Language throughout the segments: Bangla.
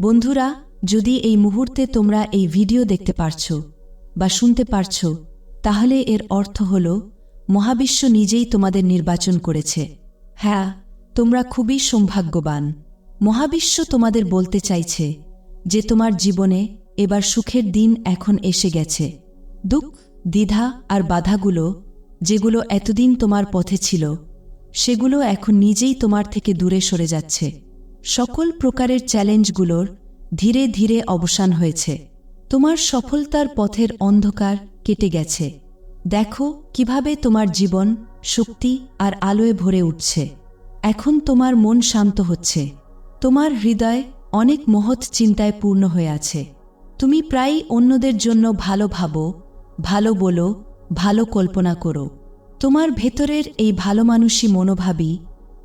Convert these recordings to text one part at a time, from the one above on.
বন্ধুরা, যদি এই মুহূর্তে তোমরা এই ভিডিও দেখতে পারছ বা শুনতে পারছ, তাহলে এর অর্থ হল, মহাবিশ্ব নিজেই তোমাদের নির্বাচন করেছে। হ্যাঁ তোমরা খুবই সৌভাগ্যবান। মহাবিশ্ব তোমাদের বলতে চাইছে যে তোমার জীবনে এবার সুখের দিন এখন এসে গেছে। দুঃখ, দ্বিধা আর বাধাগুলো, যেগুলো এতদিন তোমার পথে ছিল, সেগুলো এখন নিজেই তোমার থেকে দূরে সরে যাচ্ছে। সকল প্রকারের চ্যালেঞ্জগুলোর ধীরে ধীরে অবসান হয়েছে। তোমার সফলতার পথের অন্ধকার কেটে গেছে। দেখো কীভাবে তোমার জীবন শক্তি আর আলোয় ভরে উঠছে। এখন তোমার মন শান্ত হচ্ছে। তোমার হৃদয় অনেক মহৎ চিন্তায় পূর্ণ হয়ে আছে। তুমি প্রায়ই অন্যদের জন্য ভালো ভাবো, ভালো বলো, ভালো কল্পনা করো। তোমার ভেতরের এই ভালো মানুষই মনোভাবই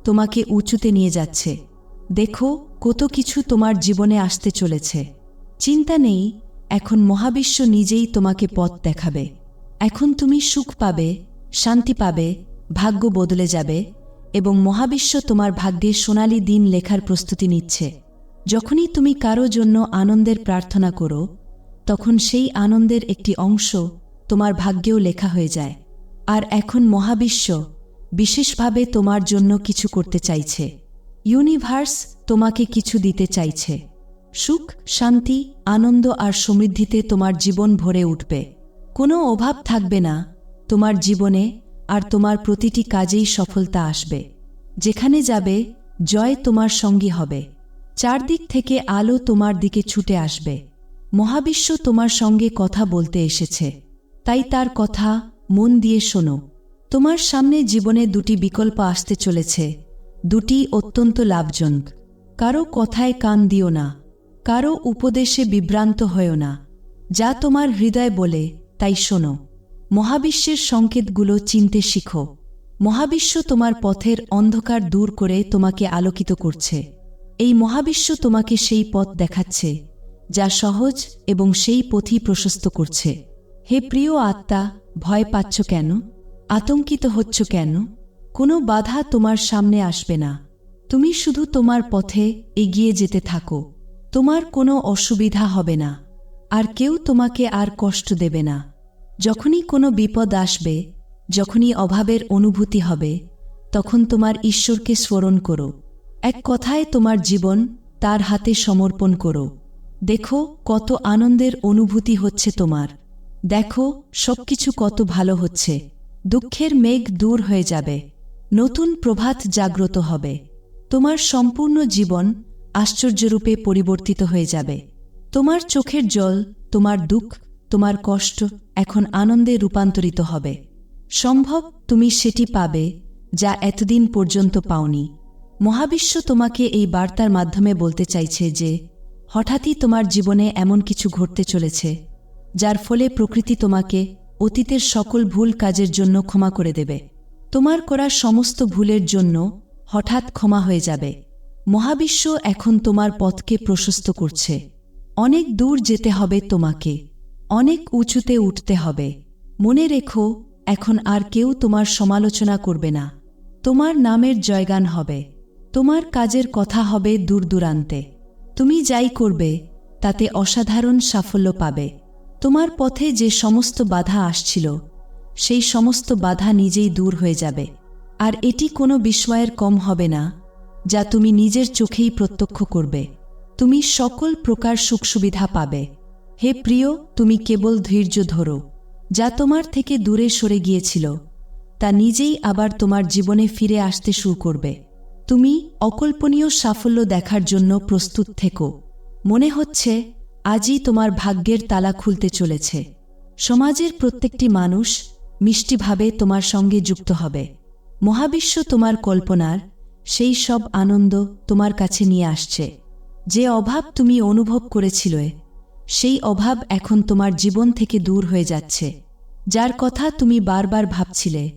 তোমাকে উঁচুতে নিয়ে যাচ্ছে। দেখো কত কিছু তোমার জীবনে আসতে চলেছে। চিন্তা নেই, এখন মহাবিশ্ব নিজেই তোমাকে পথ দেখাবে। এখন তুমি সুখ পাবে, শান্তি পাবে, ভাগ্য বদলে যাবে এবং মহাবিশ্ব তোমার ভাগ্যে সোনালি দিন লেখার প্রস্তুতি নিচ্ছে। যখনই তুমি কারও জন্য আনন্দের প্রার্থনা করো, তখন সেই আনন্দের একটি অংশ তোমার ভাগ্যেও লেখা হয়ে যায়। আর এখন মহাবিশ্ব বিশেষভাবে তোমার জন্য কিছু করতে চাইছে। ইউনিভার্স তোমাকে কিছু দিতে চাইছে। সুখ, শান্তি, আনন্দ আর সমৃদ্ধিতে তোমার জীবন ভরে উঠবে। কোনো অভাব থাকবে না, তোমার জীবনে আর তোমার প্রতিটি কাজেই সফলতা আসবে। যেখানে যাবে, জয় তোমার সঙ্গী হবে। চারদিক থেকে আলো তোমার দিকে ছুটে আসবে। মহাবিশ্ব তোমার সঙ্গে কথা বলতে এসেছে। তাই তার কথা মন দিয়ে শোনো। তোমার সামনে জীবনে দুটি বিকল্প আসতে চলেছে। দুটি অত্যন্ত লাভজনক। কারও কথায় কান দিও না, কারও উপদেশে বিভ্রান্ত হয়েও না। যা তোমার হৃদয় বলে, তাই শোনো। মহাবিশ্বের সংকেতগুলো চিনতে শিখো। মহাবিশ্ব তোমার পথের অন্ধকার দূর করে তোমাকে আলোকিত করছে। এই মহাবিশ্ব তোমাকে সেই পথ দেখাচ্ছে, যা সহজ এবং সেই পথই প্রশস্ত করছে। হে প্রিয় আত্মা, ভয় পাচ্ছ কেন? আতঙ্কিত হচ্ছ কেন? কোনো বাধা তোমার সামনে আসবে না। তুমি শুধু তোমার পথে এগিয়ে যেতে থাকো। তোমার কোনো অসুবিধা হবে না। আর কেউ তোমাকে আর কষ্ট দেবে না। যখনই কোনো বিপদ আসবে, যখনই অভাবের অনুভূতি হবে, তখন তোমার ঈশ্বরকে স্মরণ করো। এক কথায় তোমার জীবন তার হাতে সমর্পণ করো। দেখো কত আনন্দের অনুভূতি হচ্ছে তোমার। দেখো সবকিছু কত ভালো হচ্ছে। দুঃখের মেঘ দূর হয়ে যাবে। নতুন প্রভাত জাগ্রত হবে। তোমার সম্পূর্ণ জীবন আশ্চর্যরূপে পরিবর্তিত হয়ে যাবে। তোমার চোখের জল, তোমার দুঃখ, তোমার কষ্ট এখন আনন্দে রূপান্তরিত হবে। সম্ভব তুমি সেটি পাবে যা এতদিন পর্যন্ত পাওনি। মহাবিশ্ব তোমাকে এই বার্তার মাধ্যমে বলতে চাইছে যে, হঠাৎই তোমার জীবনে এমন কিছু ঘটতে চলেছে, যার ফলে প্রকৃতি তোমাকে অতীতের সকল ভুল কাজের জন্য ক্ষমা করে দেবে। তোমার করা সমস্ত ভুলের জন্য হঠাৎ ক্ষমা হয়ে যাবে। মহাবিশ্ব এখন তোমার পথকে প্রশস্ত করছে। অনেক দূর যেতে হবে তোমাকে। অনেক উঁচুতে উঠতে হবে। মনে রেখো, এখন আর কেউ তোমার সমালোচনা করবে না। তোমার নামের জয়গান হবে। তোমার কাজের কথা হবে দূর দূরান্তে। তুমি যাই করবে, তাতে অসাধারণ সাফল্য পাবে। তোমার পথে যে সমস্ত বাধা আসছিল সেই সমস্ত বাধা নিজেই দূর হয়ে যাবে। আর এটি কোনো বিস্ময়ের কম হবে না, যা তুমি নিজের চোখেই প্রত্যক্ষ করবে। তুমি সকল প্রকার সুখ সুবিধা পাবে। হে প্রিয়, তুমি কেবল ধৈর্য ধরো, যা তোমার থেকে দূরে সরে গিয়েছিল। তা নিজেই আবার তোমার জীবনে ফিরে আসতে শুরু করবে। তুমি অকল্পনীয় সাফল্য দেখার জন্য প্রস্তুত থেকো। মনে হচ্ছে, আজই তোমার ভাগ্যের তালা খুলতে চলেছে। সমাজের প্রত্যেকটি মানুষ মিষ্টিভাবে তোমার সঙ্গে যুক্ত হবে। মহাবিশ্ব তোমার কল্পনার, সেই সব আনন্দ তোমার কাছে নিয়ে আসছে। যে অভাব তুমি অনুভব করেছিলে, সেই অভাব এখন তোমার জীবন থেকে দূর হয়ে যাচ্ছে। যার কথা তুমি বারবার ভাবছিলে,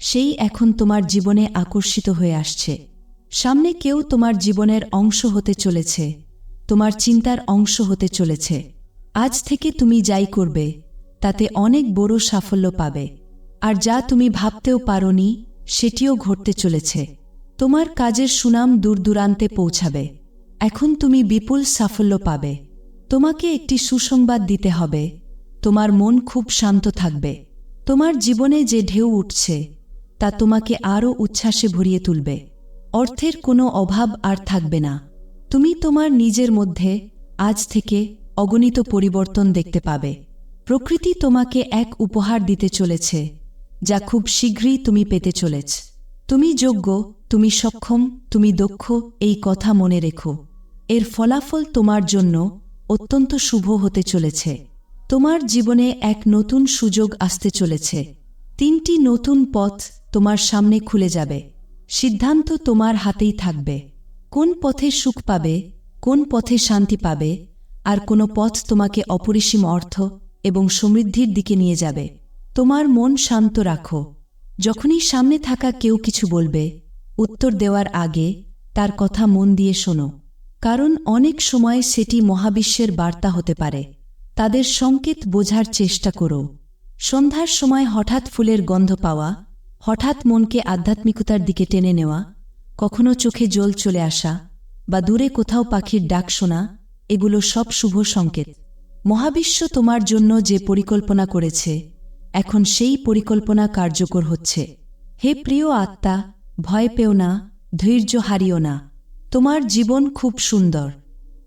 সেই এখন তোমার জীবনে আকর্ষিত হয়ে আসছে। সামনে কেউ তোমার জীবনের অংশ হতে চলেছে, তোমার চিন্তার অংশ হতে চলেছে। আজ থেকে তুমি যাই করবে, তাতে অনেক বড় সাফল্য পাবে। আর যা তুমি ভাবতেও পারোনি, সেটিও ঘটতে চলেছে। তোমার কাজের সুনাম দূর দূরান্তে পৌঁছাবে। এখন তুমি বিপুল সাফল্য পাবে। তোমাকে একটি সুসংবাদ দিতে হবে। তোমার মন খুব শান্ত থাকবে। তোমার জীবনে যে ঢেউ উঠছে, তা তোমাকে আরও উচ্ছ্বাসে ভরিয়ে তুলবে। অর্থের কোনো অভাব আর থাকবে না। তুমি তোমার নিজের মধ্যে আজ থেকে অগণিত পরিবর্তন দেখতে পাবে। প্রকৃতি তোমাকে এক উপহার দিতে চলেছে। যা খুব শীঘ্রই তুমি পেতে চলেছ। তুমি যোগ্য, তুমি সক্ষম, তুমি দক্ষ, এই কথা মনে রেখো। এর ফলাফল তোমার জন্য অত্যন্ত শুভ হতে চলেছে। তোমার জীবনে এক নতুন সুযোগ আসতে চলেছে। তিনটি নতুন পথ তোমার সামনে খুলে যাবে। সিদ্ধান্ত তোমার হাতেই থাকবে। কোন পথে সুখ পাবে, কোন পথে শান্তি পাবে, আর কোন পথ তোমাকে অপরিসীম অর্থ এবং সমৃদ্ধির দিকে নিয়ে যাবে। তোমার মন শান্ত রাখো। যখনই সামনে থাকা কেউ কিছু বলবে, উত্তর দেওয়ার আগে তার কথা মন দিয়ে শোনো। কারণ অনেক সময় সেটি মহাবিশ্বের বার্তা হতে পারে। তাদের সংকেত বোঝার চেষ্টা করো। সন্ধ্যার সময় হঠাৎ ফুলের গন্ধ পাওয়া, হঠাৎ মনকে আধ্যাত্মিকতার দিকে টেনে নেওয়া, কখনো চোখে জল চলে আসা, বা দূরে কোথাও পাখির ডাক শোনা, এগুলো সব শুভ সংকেত। মহাবিশ্ব তোমার জন্য যে পরিকল্পনা করেছে এখন সেই পরিকল্পনা কার্যকর হচ্ছে। হে প্রিয় আত্মা, ভয় পেও না, ধৈর্য হারিও না। তোমার জীবন খুব সুন্দর।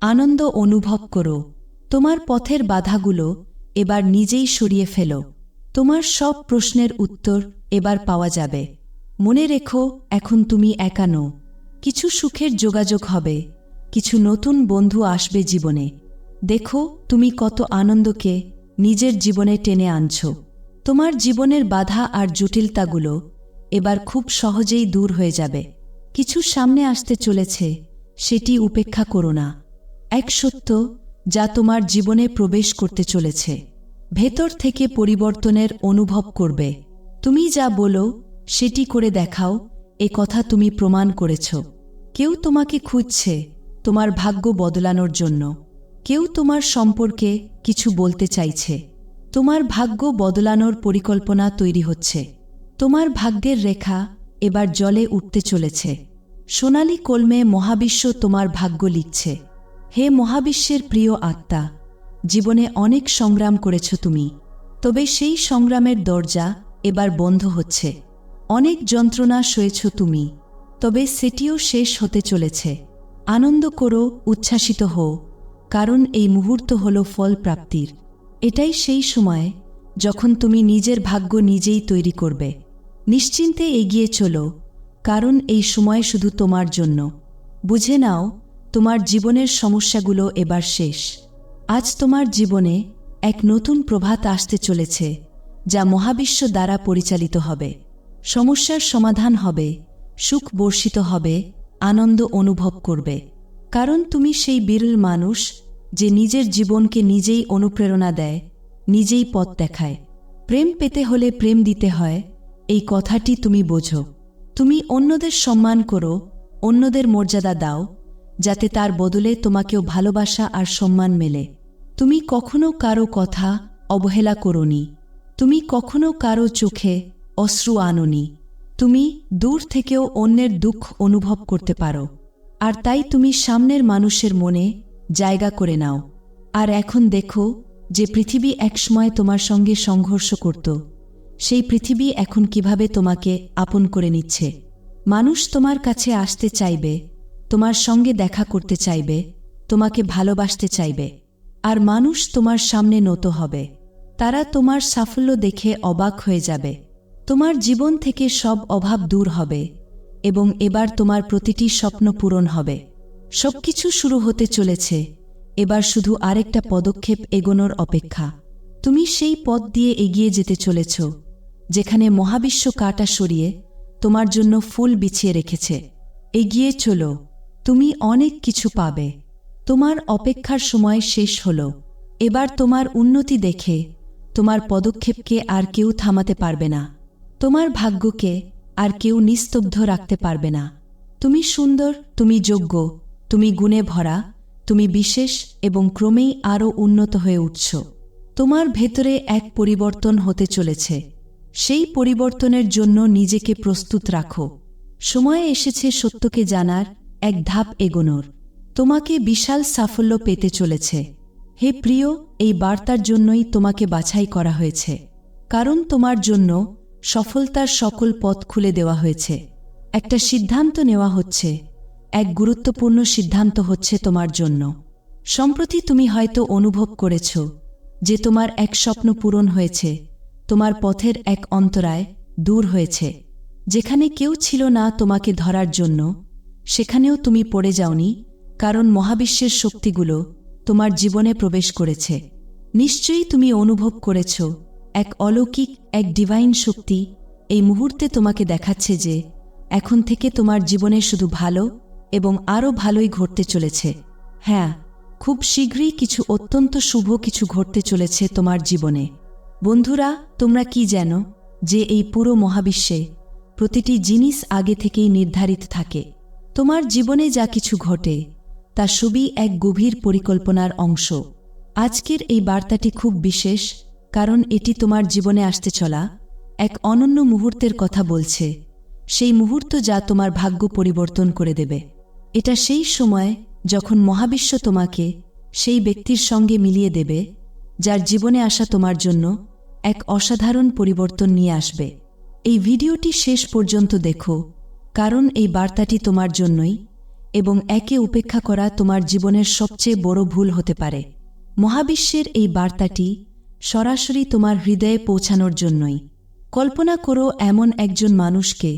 আনন্দ অনুভব করো। তোমার পথের বাধাগুলো এবার নিজেই সরিয়ে ফেলো। তোমার সব প্রশ্নের উত্তর এবার পাওয়া যাবে। মনে রেখো, এখন তুমি একানো কিছু সুখের যোগাযোগ হবে। কিছু নতুন বন্ধু আসবে জীবনে। দেখো তুমি কত আনন্দকে নিজের জীবনে টেনে আনছ। তোমার জীবনের বাধা আর জটিলতাগুলো এবার খুব সহজেই দূর হয়ে যাবে। কিছু সামনে আসতে চলেছে, সেটি উপেক্ষা করো না। এক সত্য, যা তোমার জীবনে প্রবেশ করতে চলেছে। ভেতর থেকে পরিবর্তনের অনুভব করবে। তুমি যা বলো, সেটি করে দেখাও, এ কথা তুমি প্রমাণ করেছ। কেউ তোমাকে খুঁজছে, তোমার ভাগ্য বদলানোর জন্য। কেউ তোমার সম্পর্কে কিছু বলতে চাইছে। তোমার ভাগ্য বদলানোর পরিকল্পনা তৈরি হচ্ছে। তোমার ভাগ্যের রেখা এবার জলে উঠতে চলেছে। সোনালি কলমে মহাবিশ্ব তোমার ভাগ্য লিখছে। হে মহাবিশ্বের প্রিয় আত্মা, জীবনে অনেক সংগ্রাম করেছ তুমি। তবে সেই সংগ্রামের দরজা এবার বন্ধ হচ্ছে। অনেক যন্ত্রণা সয়েছ তুমি। তবে সেটিও শেষ হতে চলেছে। আনন্দ করো, উচ্ছ্বাসিত হও। কারণ এই মুহূর্ত হল ফল প্রাপ্তির। এটাই সেই সময় যখন তুমি নিজের ভাগ্য নিজেই তৈরি করবে। নিশ্চিন্তে এগিয়ে চলো, কারণ এই সময় শুধু তোমার জন্য। বুঝে নাও, তোমার জীবনের সমস্যাগুলো এবার শেষ। আজ তোমার জীবনে এক নতুন প্রভাত আসতে চলেছে, যা মহাবিশ্ব দ্বারা পরিচালিত হবে। সমস্যার সমাধান হবে, সুখ বর্ষিত হবে, আনন্দ অনুভব করবে। কারণ তুমি সেই বিরল মানুষ যে নিজের জীবনকে নিজেই অনুপ্রেরণা দেয়, নিজেই পথ দেখায়। প্রেম পেতে হলে প্রেম দিতে হয়, এই কথাটি তুমি বোঝো। তুমি অন্যদের সম্মান করো, অন্যদের মর্যাদা দাও, যাতে তার বদলে তোমাকেও ভালোবাসা আর সম্মান মেলে। তুমি কখনো কারও কথা অবহেলা করনি। তুমি কখনো কারও চোখে অশ্রু আনোনি। তুমি দূর থেকেও অন্যের দুঃখ অনুভব করতে পারো। আর তাই তুমি সামনের মানুষের মনে জায়গা করে নাও। আর এখন দেখো যে পৃথিবী একসময় তোমার সঙ্গে সংঘর্ষ করত। সেই পৃথিবী এখন কীভাবে তোমাকে আপন করে নিচ্ছে? মানুষ তোমার কাছে আসতে চাইবে, তোমার সঙ্গে দেখা করতে চাইবে, তোমাকে ভালোবাসতে চাইবে। আর মানুষ তোমার সামনে নত হবে। তারা তোমার সাফল্য দেখে অবাক হয়ে যাবে। তোমার জীবন থেকে সব অভাব দূর হবে এবং এবার তোমার প্রতিটি স্বপ্ন পূরণ হবে। সবকিছু শুরু হতে চলেছে। এবার শুধু আরেকটা পদক্ষেপ এগোনোর অপেক্ষা। তুমি সেই পথ দিয়ে এগিয়ে যেতে চলেছ, যেখানে মহাবিশ্ব কাটা সরিয়ে তোমার জন্য ফুল বিছিয়ে রেখেছে। এগিয়ে চলো, তুমি অনেক কিছু পাবে। তোমার অপেক্ষার সময় শেষ হল। এবার তোমার উন্নতি দেখে তোমার পদক্ষেপকে আর কেউ থামাতে পারবে না। তোমার ভাগ্যকে আর কেউ নিস্তব্ধ রাখতে পারবে না। তুমি সুন্দর, তুমি যোগ্য তুমি গুণে ভরা, তুমি বিশেষ এবং ক্রমেই আরও উন্নত হয়ে উঠছ। তোমার ভেতরে এক পরিবর্তন হতে চলেছে। সেই পরিবর্তনের জন্য নিজেকে প্রস্তুত রাখো। সময় এসেছে সত্যকে জানার এক ধাপ এগোনোর। তোমাকে বিশাল সাফল্য পেতে চলেছে। হে প্রিয়, এই বার্তার জন্যই তোমাকে বাছাই করা হয়েছে। কারণ তোমার জন্য সফলতার সকল পথ খুলে দেওয়া হয়েছে। একটা সিদ্ধান্ত নেওয়া হচ্ছে। এক গুরুত্বপূর্ণ সিদ্ধান্ত হচ্ছে তোমার জন্য। সম্প্রতি তুমি হয়তো অনুভব করেছ যে তোমার এক স্বপ্ন পূরণ হয়েছে, তোমার পথের এক অন্তরায় দূর হয়েছে, যেখানে কেউ ছিল না তোমাকে ধরার জন্য, সেখানেও তুমি পড়ে যাওনি, কারণ মহাবিশ্বের শক্তিগুলো তোমার জীবনে প্রবেশ করেছে। নিশ্চয়ই তুমি অনুভব করেছ এক অলৌকিক, এক ডিভাইন শক্তি এই মুহূর্তে তোমাকে দেখাচ্ছে যে এখন থেকে তোমার জীবনে শুধু ভালো এবং আরও ভালোই ঘটতে চলেছে। হ্যাঁ খুব শীঘ্রই কিছু অত্যন্ত শুভ কিছু ঘটতে চলেছে তোমার জীবনে। বন্ধুরা, তোমরা কি জানো যে এই পুরো মহাবিশ্বে প্রতিটি জিনিস আগে থেকেই নির্ধারিত থাকে। তোমার জীবনে যা কিছু ঘটে, তা সবই এক গভীর পরিকল্পনার অংশ। আজকের এই বার্তাটি খুব বিশেষ, কারণ এটি তোমার জীবনে আসতে চলা এক অনন্য মুহূর্তের কথা বলছে। সেই মুহূর্ত যা তোমার ভাগ্য পরিবর্তন করে দেবে। এটা সেই সময় যখন মহাবিশ্ব তোমাকে সেই ব্যক্তির সঙ্গে মিলিয়ে দেবে, যার জীবনে আসা তোমার জন্য এক অসাধারণ পরিবর্তন নিয়ে আসবে। এই ভিডিওটি শেষ পর্যন্ত দেখো, কারণ এই বার্তাটি তোমার জন্যই এবং একে উপেক্ষা করা তোমার জীবনের সবচেয়ে বড় ভুল হতে পারে। মহাবিশ্বের এই বার্তাটি সরাসরি তোমার হৃদয়ে পৌঁছানোর জন্যই। কল্পনা করো এমন একজন মানুষকে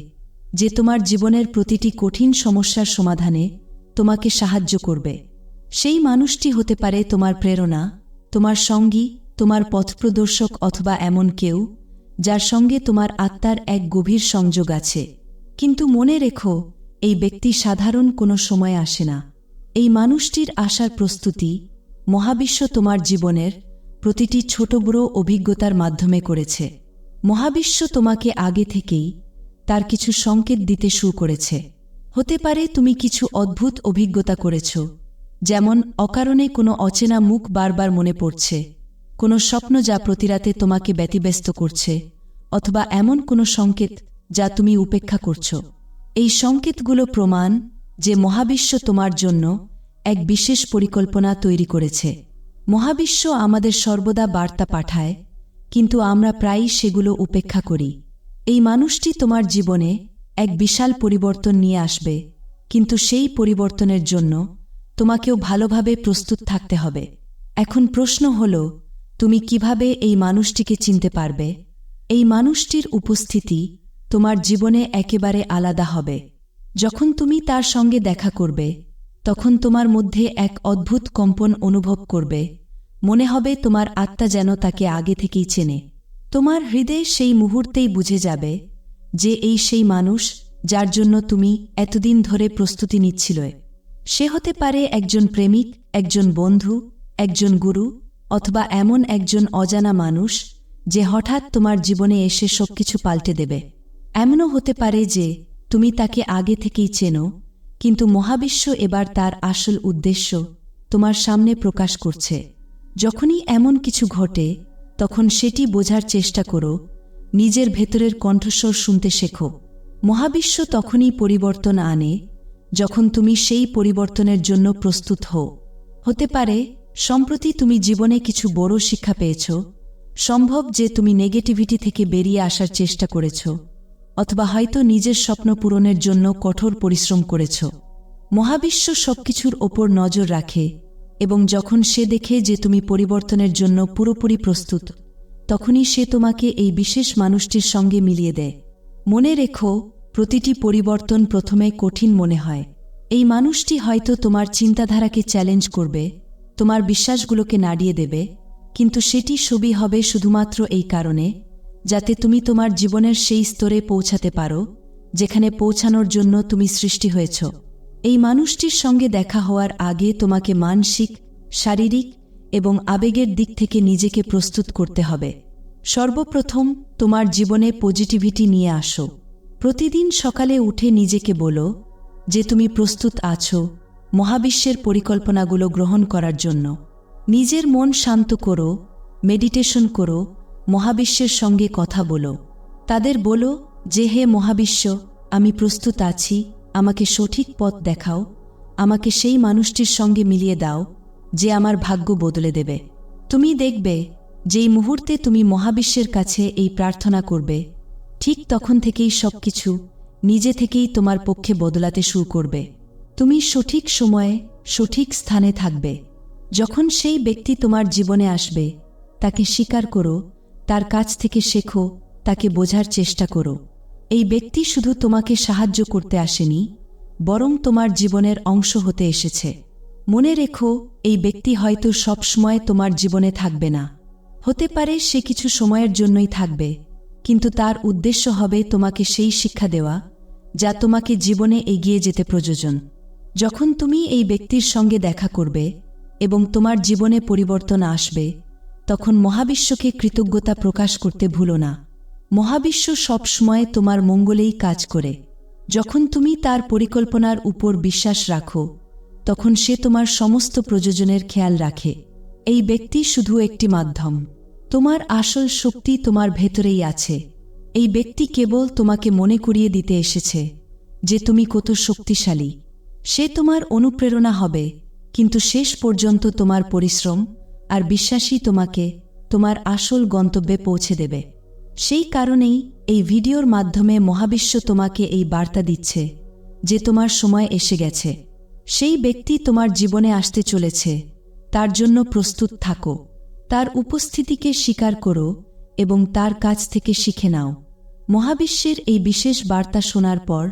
যে তোমার জীবনের প্রতিটি কঠিন সমস্যার সমাধানে তোমাকে সাহায্য করবে। সেই মানুষটি হতে পারে তোমার প্রেরণা, তোমার সঙ্গী, তোমার পথপ্রদর্শক অথবা এমন কেউ যার সঙ্গে তোমার আত্মার এক গভীর সংযোগ আছে। কিন্তু মনে রেখো, এই ব্যক্তি সাধারণ কোনো সময় আসে না। এই মানুষটির আসার প্রস্তুতি মহাবিশ্ব তোমার জীবনের প্রতিটি ছোট বড় অভিজ্ঞতার মাধ্যমে করেছে। মহাবিশ্ব তোমাকে আগে থেকেই তার কিছু সংকেত দিতে শুরু করেছে। হতে পারে তুমি কিছু অদ্ভুত অভিজ্ঞতা করেছ, যেমন অকারণে কোনো অচেনা মুখ বারবার মনে পড়ছে, কোনো স্বপ্ন যা প্রতিরাতে তোমাকে ব্যতিব্যস্ত করছে, অথবা এমন কোনো সংকেত যা তুমি উপেক্ষা করছ। এই সংকেতগুলো প্রমাণ যে মহাবিশ্ব তোমার জন্য এক বিশেষ পরিকল্পনা তৈরি করেছে। মহাবিশ্ব আমাদের সর্বদা বার্তা পাঠায়, কিন্তু আমরা প্রায়ই সেগুলো উপেক্ষা করি। এই মানুষটি তোমার জীবনে এক বিশাল পরিবর্তন নিয়ে আসবে, কিন্তু সেই পরিবর্তনের জন্য তোমাকেও ভালোভাবে প্রস্তুত থাকতে হবে। এখন প্রশ্ন হল, তুমি কীভাবে এই মানুষটিকে চিনতে পারবে? এই মানুষটির উপস্থিতি তোমার জীবনে একেবারে আলাদা হবে। যখন তুমি তার সঙ্গে দেখা করবে, তখন তোমার মধ্যে এক অদ্ভুত কম্পন অনুভব করবে। মনে হবে তোমার আত্মা যেন তাকে আগে থেকেই চেনে। তোমার হৃদয় সেই মুহূর্তেই বুঝে যাবে যে এই সেই মানুষ যার জন্য তুমি এতদিন ধরে প্রস্তুতি নিচ্ছিল সে হতে পারে একজন প্রেমিক, একজন বন্ধু, একজন গুরু, অথবা এমন একজন অজানা মানুষ যে হঠাৎ তোমার জীবনে এসে সবকিছু পাল্টে দেবে। এমনও হতে পারে যে তুমি তাকে আগে থেকেই চেনো, কিন্তু মহাবিশ্ব এবার তার আসল উদ্দেশ্য তোমার সামনে প্রকাশ করছে। যখনই এমন কিছু ঘটে তখন সেটি বোঝার চেষ্টা করো, নিজের ভেতরের কণ্ঠস্বর শুনতে শেখো। মহাবিশ্ব তখনই পরিবর্তন আনে, যখন তুমি সেই পরিবর্তনের জন্য প্রস্তুত হও। হতে পারে, সম্প্রতি তুমি জীবনে কিছু বড় শিক্ষা পেয়েছ, সম্ভব যে তুমি নেগেটিভিটি থেকে বেরিয়ে আসার চেষ্টা করেছ, অথবা হয়তো নিজের স্বপ্ন পূরণের জন্য কঠোর পরিশ্রম করেছ। মহাবিশ্ব সবকিছুর ওপর নজর রাখে এবং যখন সে দেখে যে তুমি পরিবর্তনের জন্য পুরোপুরি প্রস্তুত, তখনই সে তোমাকে এই বিশেষ মানুষটির সঙ্গে মিলিয়ে দেয়। মনে রেখো, প্রতিটি পরিবর্তন প্রথমে কঠিন মনে হয়। এই মানুষটি হয়তো তোমার চিন্তাধারাকে চ্যালেঞ্জ করবে, তোমার বিশ্বাসগুলোকে নাড়িয়ে দেবে, কিন্তু সেটি ছবি হবে শুধুমাত্র এই কারণে, যাতে তুমি তোমার জীবনের সেই স্তরে পৌঁছাতে পারো, যেখানে পৌঁছানোর জন্য তুমি সৃষ্টি হয়েছ। এই মানুষটির সঙ্গে দেখা হওয়ার আগে তোমাকে মানসিক, শারীরিক এবং আবেগের দিক থেকে নিজেকে প্রস্তুত করতে হবে। সর্বপ্রথম তোমার জীবনে পজিটিভিটি নিয়ে আসো। প্রতিদিন সকালে উঠে নিজেকে বলো যে তুমি প্রস্তুত আছো মহাবিশ্বের পরিকল্পনাগুলো গ্রহণ করার জন্য। নিজের মন শান্ত করো, মেডিটেশন করো, মহাবিশ্বের সঙ্গে কথা বলো। তাদের বলো যে, হে মহাবিশ্ব, আমি প্রস্তুত আছি আমাকে সঠিক পথ দেখাও, আমাকে সেই মানুষটির সঙ্গে মিলিয়ে দাও, যে আমার ভাগ্য বদলে দেবে। তুমি দেখবে, যেই মুহূর্তে তুমি মহাবিশ্বের কাছে এই প্রার্থনা করবে, ঠিক তখন থেকেই সব কিছু নিজে থেকেই তোমার পক্ষে বদলাতে শুরু করবে। তুমি সঠিক সময়ে, সঠিক স্থানে থাকবে। যখন সেই ব্যক্তি তোমার জীবনে আসবে, তাকে স্বীকার করো, তার কাছ থেকে শেখো, তাকে বোঝার চেষ্টা করো। এই ব্যক্তি শুধু তোমাকে সাহায্য করতে আসেনি, বরং তোমার জীবনের অংশ হতে এসেছে। মনে রেখো, এই ব্যক্তি হয়তো সবসময় তোমার জীবনে থাকবে না। হতে পারে সে কিছু সময়ের জন্যই থাকবে, কিন্তু তার উদ্দেশ্য হবে তোমাকে সেই শিক্ষা দেওয়া, যা তোমাকে জীবনে এগিয়ে যেতে প্রয়োজন। যখন তুমি এই ব্যক্তির সঙ্গে দেখা করবে এবং তোমার জীবনে পরিবর্তন আসবে, তখন মহাবিশ্বকে কৃতজ্ঞতা প্রকাশ করতে ভুলো না। মহাবিশ্ব সবসময় তোমার মঙ্গলেই কাজ করে। যখন তুমি তার পরিকল্পনার উপর বিশ্বাস রাখো, তখন সে তোমার সমস্ত প্রয়োজনের খেয়াল রাখে। এই ব্যক্তি শুধু একটি মাধ্যম। তোমার আসল শক্তি তোমার ভেতরেই আছে। এই ব্যক্তি কেবল তোমাকে মনে করিয়ে দিতে এসেছে যে তুমি কত শক্তিশালী। সে তোমার অনুপ্রেরণা হবে, কিন্তু শেষ পর্যন্ত তোমার পরিশ্রম আর বিশ্বাসই তোমাকে, তোমার আসল গন্তব্যে পৌঁছে দেবে। সেই কারণেই এই ভিডিওর মাধ্যমে মহাবিশ্ব তোমাকে এই বার্তা দিচ্ছে যে তোমার সময় এসে গেছে। সেই ব্যক্তি তোমার জীবনে আসতে চলেছে। তার জন্য প্রস্তুত থাকো। তার উপস্থিতিকে স্বীকার করো এবং তার কাছ থেকে শিখে নাও। মহাবিশ্বের এই বিশেষ বার্তা শোনার পর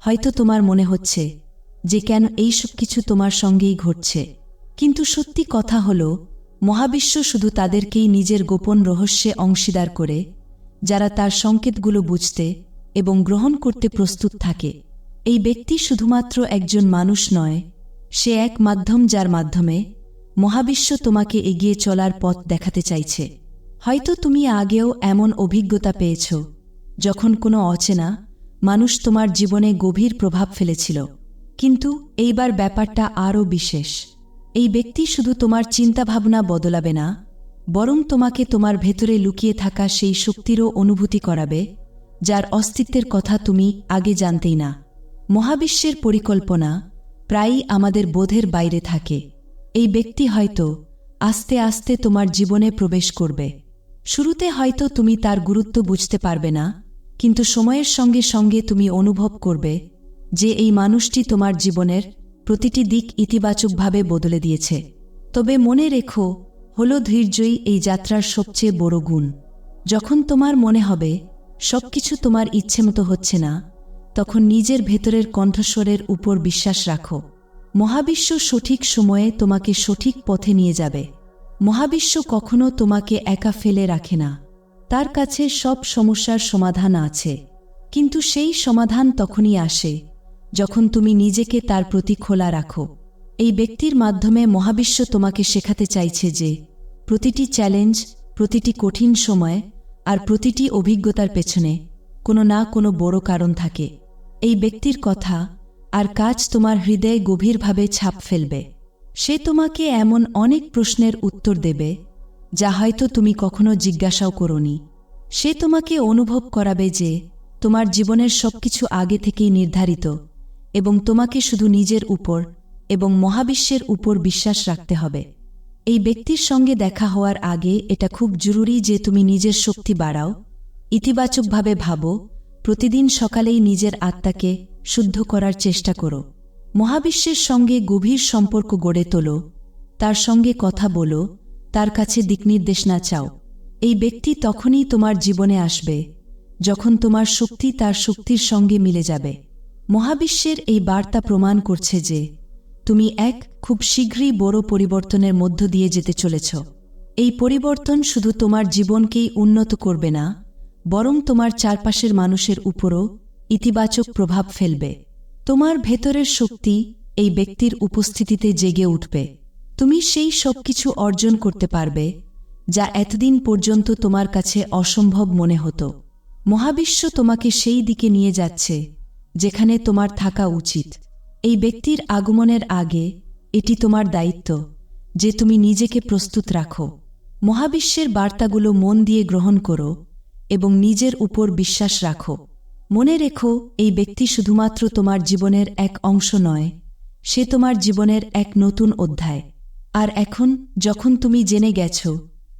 হয়তো তোমার মনে হচ্ছে যে কেন এইসব কিছু তোমার সঙ্গেই ঘটছে। কিন্তু সত্যি কথা হল, মহাবিশ্ব শুধু তাদেরকেই নিজের গোপন রহস্যে অংশীদার করে যারা তার সংকেতগুলো বুঝতে এবং গ্রহণ করতে প্রস্তুত থাকে। এই ব্যক্তি শুধুমাত্র একজন মানুষ নয়, সে এক মাধ্যম যার মাধ্যমে মহাবিশ্ব তোমাকে এগিয়ে চলার পথ দেখাতে চাইছে। হয়তো তুমি আগেও এমন অভিজ্ঞতা পেয়েছ, যখন কোনো অচেনা মানুষ তোমার জীবনে গভীর প্রভাব ফেলেছিল। কিন্তু এইবার ব্যাপারটা আরও বিশেষ। এই ব্যক্তি শুধু তোমার চিন্তাভাবনা বদলাবে না বরং তোমাকে তোমার ভেতরে লুকিয়ে থাকা সেই শক্তিরও অনুভূতি করাবে, যার অস্তিত্বের কথা তুমি আগে জানতেই না। মহাবিশ্বের পরিকল্পনা প্রায়ই আমাদের বোধের বাইরে থাকে। এই ব্যক্তি হয়তো আস্তে আস্তে তোমার জীবনে প্রবেশ করবে। শুরুতে হয়তো তুমি তার গুরুত্ব বুঝতে পারবে না, কিন্তু সময়ের সঙ্গে সঙ্গে তুমি অনুভব করবে যে এই মানুষটি তোমার জীবনের প্রতিটি দিক ইতিবাচকভাবে বদলে দিয়েছে। তবে মনে রেখো হল ধৈর্যই এই যাত্রার সবচেয়ে বড় গুণ। যখন তোমার মনে হবে, সবকিছু তোমার ইচ্ছে মতো হচ্ছে না, তখন নিজের ভেতরের কণ্ঠস্বরের উপর বিশ্বাস রাখো। মহাবিশ্ব সঠিক সময়ে তোমাকে সঠিক পথে নিয়ে যাবে। মহাবিশ্ব কখনো তোমাকে একা ফেলে রাখে না। তার কাছে সব সমস্যার সমাধান আছে। কিন্তু সেই সমাধান তখনই আসে, যখন তুমি নিজেকে তার প্রতি খোলা রাখো। এই ব্যক্তির মাধ্যমে মহাবিশ্ব তোমাকে শেখাতে চাইছে যে, প্রতিটি চ্যালেঞ্জ, প্রতিটি কঠিন সময় আর প্রতিটি অভিজ্ঞতার পেছনে কোনো না কোনো বড় কারণ থাকে। এই ব্যক্তির কথা আর কাজ তোমার হৃদয়ে গভীরভাবে ছাপ ফেলবে। সে তোমাকে এমন অনেক প্রশ্নের উত্তর দেবে, যা হয়তো তুমি কখনো জিজ্ঞাসাও করনি। সে তোমাকে অনুভব করাবে যে, তোমার জীবনের সবকিছু আগে থেকেই নির্ধারিত এবং তোমাকে শুধু নিজের উপর এবং মহাবিশ্বের উপর বিশ্বাস রাখতে হবে। এই ব্যক্তির সঙ্গে দেখা হওয়ার আগে এটা খুব জরুরি যে তুমি নিজের শক্তি বাড়াও, ইতিবাচকভাবে ভাবো, প্রতিদিন সকালেই নিজের আত্মাকে শুদ্ধ করার চেষ্টা করো। মহাবিশ্বের সঙ্গে গভীর সম্পর্ক গড়ে তোলো, তার সঙ্গে কথা বলো, তার কাছে দিকনির্দেশ না চাও। এই ব্যক্তি তখনই তোমার জীবনে আসবে, যখন তোমার শক্তি তার শক্তির সঙ্গে মিলে যাবে। মহাবিশ্বের এই বার্তা প্রমাণ করছে যে তুমি এক খুব শীঘ্রই বড় পরিবর্তনের মধ্য দিয়ে যেতে চলেছ। এই পরিবর্তন শুধু তোমার জীবনকেই উন্নত করবে না, বরং তোমার চারপাশের মানুষের উপরও ইতিবাচক প্রভাব ফেলবে। তোমার ভেতরের শক্তি এই ব্যক্তির উপস্থিতিতে জেগে উঠবে। তুমি সেই সব কিছু অর্জন করতে পারবে, যা এতদিন পর্যন্ত তোমার কাছে অসম্ভব মনে হতো। মহাবিশ্ব তোমাকে সেই দিকে নিয়ে যাচ্ছে, যেখানে তোমার থাকা উচিত। এই ব্যক্তির আগমনের আগে এটি তোমার দায়িত্ব, যে তুমি নিজেকে প্রস্তুত রাখো। মহাবিশ্বের বার্তাগুলো মন দিয়ে গ্রহণ করো এবং নিজের উপর বিশ্বাস রাখো। মনে রেখো, এই ব্যক্তি শুধুমাত্র তোমার জীবনের এক অংশ নয়, সে তোমার জীবনের এক নতুন অধ্যায়। আর এখন, যখন তুমি জেনে গেছ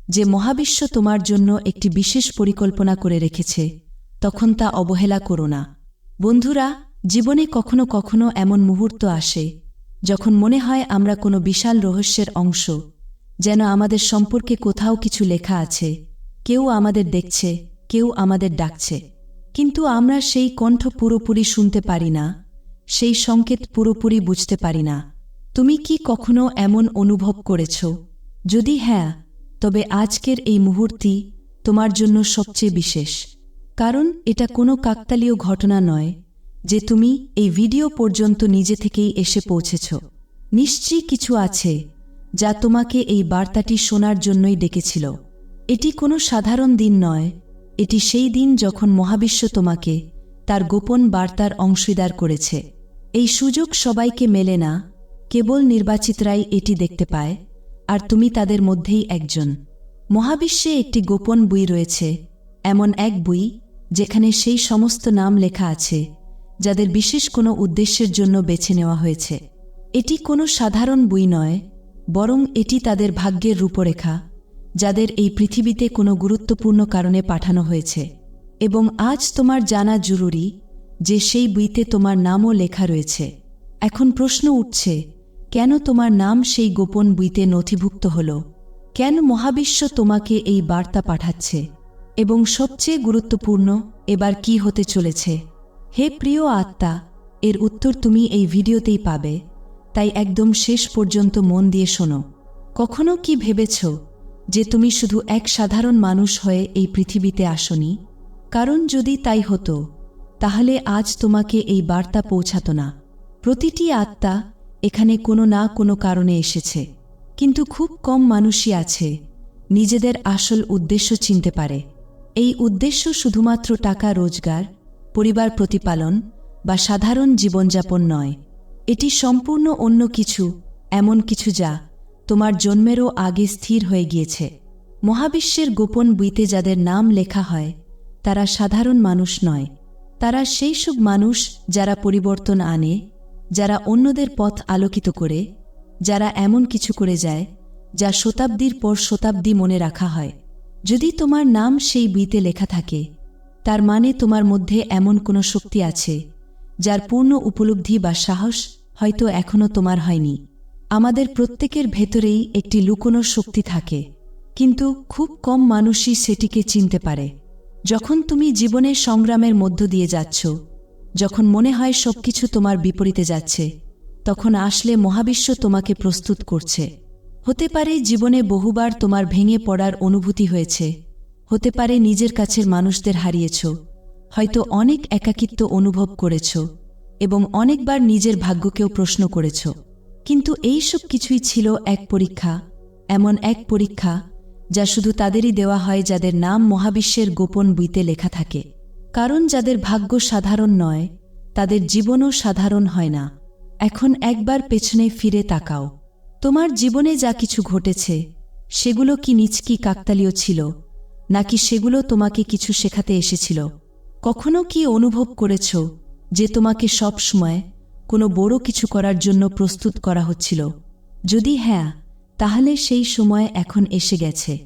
যে মহাবিশ্ব তোমার জন্য একটি বিশেষ পরিকল্পনা করে রেখেছে, তখন তা অবহেলা করো না। বন্ধুরা জীবনে কখনো কখনো এমন মুহূর্ত আসে, যখন মনে হয় আমরা কোনো বিশাল রহস্যের অংশ, যেন আমাদের সম্পর্কে কোথাও কিছু লেখা আছে, কেউ আমাদের দেখছে, কেউ আমাদের ডাকছে। কিন্তু আমরা সেই কণ্ঠ পুরোপুরি শুনতে পারি না, সেই সংকেত পুরোপুরি বুঝতে পারি না। তুমি কি কখনো এমন অনুভব করেছ? যদি হ্যাঁ তবে আজকের এই মুহূর্তই তোমার জন্য সবচেয়ে বিশেষ। কারণ এটা কোনো কাকতালীয় ঘটনা নয় যে তুমি এই ভিডিও পর্যন্ত নিজে থেকেই এসে পৌঁছেছ। নিশ্চয়ই কিছু আছে যা তোমাকে এই বার্তাটি শোনার জন্যই ডেকেছিল। এটি কোনো সাধারণ দিন নয়, এটি সেই দিন যখন মহাবিশ্ব তোমাকে তার গোপন বার্তার অংশীদার করেছে। এই সুযোগ সবাইকে মেলে না, কেবল নির্বাচিতরাই এটি দেখতে পায়, আর তুমি তাদের মধ্যেই একজন। মহাবিশ্বে একটি গোপন বই রয়েছে, এমন এক বই যেখানে সেই সমস্ত নাম লেখা আছে যাদের বিশেষ কোনো উদ্দেশ্যের জন্য বেছে নেওয়া হয়েছে। এটি কোনো সাধারণ বই নয়, বরং এটি তাদের ভাগ্যের রূপরেখা, যাদের এই পৃথিবীতে কোনো গুরুত্বপূর্ণ কারণে পাঠানো হয়েছে। এবং আজ তোমার জানা জরুরি যে সেই বইতে তোমার নামও লেখা রয়েছে। এখন প্রশ্ন উঠছে, কেন তোমার নাম সেই গোপন বইতে নথিভুক্ত হল? কেন মহাবিশ্ব তোমাকে এই বার্তা পাঠাচ্ছে? এবং সবচেয়ে গুরুত্বপূর্ণ, এবার কি হতে চলেছে? হে প্রিয় আত্মা, এর উত্তর তুমি এই ভিডিওতেই পাবে। তাই একদম শেষ পর্যন্ত মন দিয়ে শোনো। কখনো কি ভেবেছ যে তুমি শুধু এক সাধারণ মানুষ হয়ে এই পৃথিবীতে আসনি? কারণ যদি তাই হতো, তাহলে আজ তোমাকে এই বার্তা পৌঁছাত না। প্রতিটি আত্মা এখানে কোনো না কোনো কারণে এসেছে। কিন্তু খুব কম মানুষই আছে, নিজেদের আসল উদ্দেশ্য চিনতে পারে। এই উদ্দেশ্য শুধুমাত্র টাকা, রোজগার পরিবার প্রতিপালন বা সাধারণ জীবনযাপন নয়। এটি সম্পূর্ণ অন্য কিছু, এমন কিছু যা তোমার জন্মেরও আগে স্থির হয়ে গিয়েছে। মহাবিশ্বের গোপন বইতে যাদের নাম লেখা হয়, তারা সাধারণ মানুষ নয়। তারা সেই সব মানুষ যারা পরিবর্তন আনে, যারা অন্যদের পথ আলোকিত করে, যারা এমন কিছু করে যায়, যা শতাব্দীর পর শতাব্দী মনে রাখা হয়। যদি তোমার নাম সেই বইতে লেখা থাকে তার মানে তোমার মধ্যে এমন কোনো শক্তি আছে, যার পূর্ণ উপলব্ধি বা সাহস হয়তো এখনও তোমার হয়নি। আমাদের প্রত্যেকের ভেতরেই একটি লুকোনো শক্তি থাকে, কিন্তু খুব কম মানুষই সেটিকে চিনতে পারে। যখন তুমি জীবনের সংগ্রামের মধ্য দিয়ে যাচ্ছ, যখন মনে হয় সবকিছু তোমার বিপরীতে যাচ্ছে, তখন আসলে মহাবিশ্ব তোমাকে প্রস্তুত করছে। হতে পারে জীবনে বহুবার তোমার ভেঙে পড়ার অনুভূতি হয়েছে হতে পারে নিজের কাছের মানুষদের হারিয়েছ, হয়তো অনেক একাকিত্ব অনুভব করেছ এবং অনেকবার নিজের ভাগ্যকেও প্রশ্ন করেছ। কিন্তু এই সব কিছুই ছিল এক পরীক্ষা, এমন এক পরীক্ষা যা শুধু তাদেরই দেওয়া হয় যাদের নাম মহাবিশ্বের গোপন বইতে লেখা থাকে। কারণ যাদের ভাগ্য সাধারণ নয়, তাদের জীবনও সাধারণ হয় না। এখন একবার পেছনে ফিরে তাকাও। তোমার জীবনে যা কিছু ঘটেছে, সেগুলো কি নিচকি কাকতালীয় ছিল নাকি সেগুলো তোমাকে কিছু শেখাতে এসেছিল? কখনো কি অনুভব করেছ যে তোমাকে সব সময় কোনো বড় কিছু করার জন্য প্রস্তুত করা হচ্ছিল? যদি হ্যাঁ তাহলে সেই সময় এখন এসে গেছে।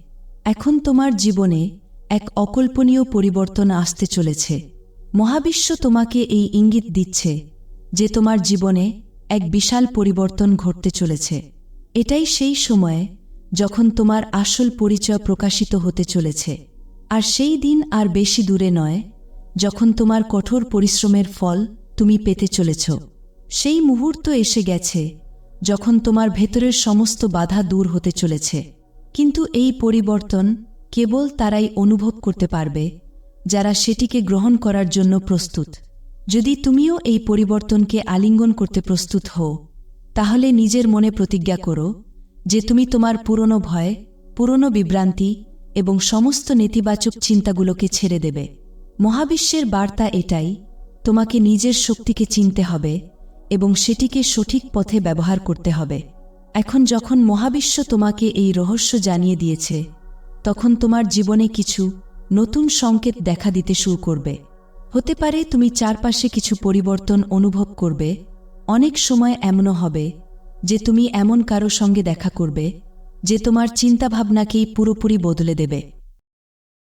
এখন তোমার জীবনে এক অকল্পনীয় পরিবর্তন আসতে চলেছে। মহাবিশ্ব তোমাকে এই ইঙ্গিত দিচ্ছে যে তোমার জীবনে এক বিশাল পরিবর্তন ঘটতে চলেছে। এটাই সেই সময়ে যখন তোমার আসল পরিচয় প্রকাশিত হতে চলেছে। আর সেই দিন আর বেশি দূরে নয়, যখন তোমার কঠোর পরিশ্রমের ফল তুমি পেতে চলেছ। সেই মুহূর্ত এসে গেছে, যখন তোমার ভেতরের সমস্ত বাধা দূর হতে চলেছে। কিন্তু এই পরিবর্তন কেবল তারাই অনুভব করতে পারবে, যারা সেটিকে গ্রহণ করার জন্য প্রস্তুত। যদি তুমিও এই পরিবর্তনকে আলিঙ্গন করতে প্রস্তুত হও, তাহলে নিজের মনে প্রতিজ্ঞা করো যে তুমি তোমার পুরনো ভয়, পুরনো বিভ্রান্তি এবং সমস্ত নেতিবাচক চিন্তাগুলোকে ছেড়ে দেবে। মহাবিশ্বের বার্তা এটাই, তোমাকে নিজের শক্তিকে চিনতে হবে এবং সেটিকে সঠিক পথে ব্যবহার করতে হবে। এখন যখন মহাবিশ্ব তোমাকে এই রহস্য জানিয়ে দিয়েছে, তখন তোমার জীবনে কিছু নতুন সংকেত দেখা দিতে শুরু করবে। হতে পারে তুমি চারপাশে কিছু পরিবর্তন অনুভব করবে, অনেক সময় এমনও হবে যে তুমি এমন কারও সঙ্গে দেখা করবে যে তোমার চিন্তাভাবনাকেই পুরোপুরি বদলে দেবে।